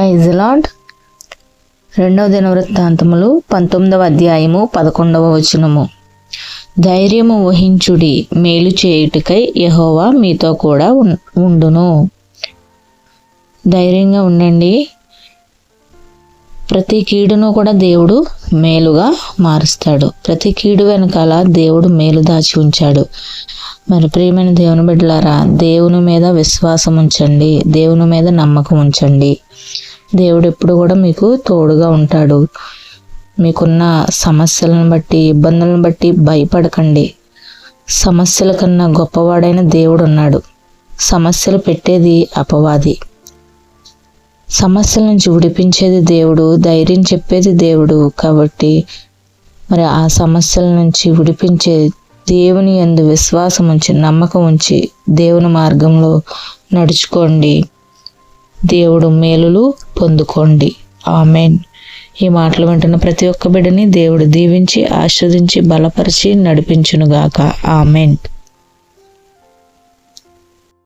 Praise lord రెండవ దినవృత్తాంతములు పంతొమ్మిదవ అధ్యాయము పదకొండవ వచనము. ధైర్యము వహించుడి మేలు చేయుటకై యహోవా మీతో కూడా ఉండును. ధైర్యంగా ఉండండి. ప్రతి కీడును కూడా దేవుడు మేలుగా మారుస్తాడు. ప్రతి కీడు వెనకాల దేవుడు మేలు దాచి ఉంచాడు. మరి ప్రియమైన దేవుని బిడ్డలారా దేవుని మీద విశ్వాసం ఉంచండి దేవుని మీద నమ్మకం ఉంచండి దేవుడు ఎప్పుడు కూడా మీకు తోడుగా ఉంటాడు. మీకున్న సమస్యలను బట్టి ఇబ్బందులను బట్టి భయపడకండి. సమస్యల కన్నా గొప్పవాడైన దేవుడు ఉన్నాడు. సమస్యలు పెట్టేది అపవాది. సమస్యల నుంచి విడిపించేది దేవుడు ధైర్యం చెప్పేది దేవుడు కాబట్టి మరి ఆ సమస్యల నుంచి విడిపించే దేవుని ఎందు విశ్వాసం ఉంచి నమ్మకం ఉంచి దేవుని మార్గంలో నడుచుకోండి. దేవుడు మేలులు పొందుకోండి. ఆమెన్. ఈ మాటలు వింటున్న ప్రతి ఒక్క బిడ్డని దేవుడు దీవించి ఆస్వాదించి బలపరిచి నడిపించునుగాక. ఆమెన్.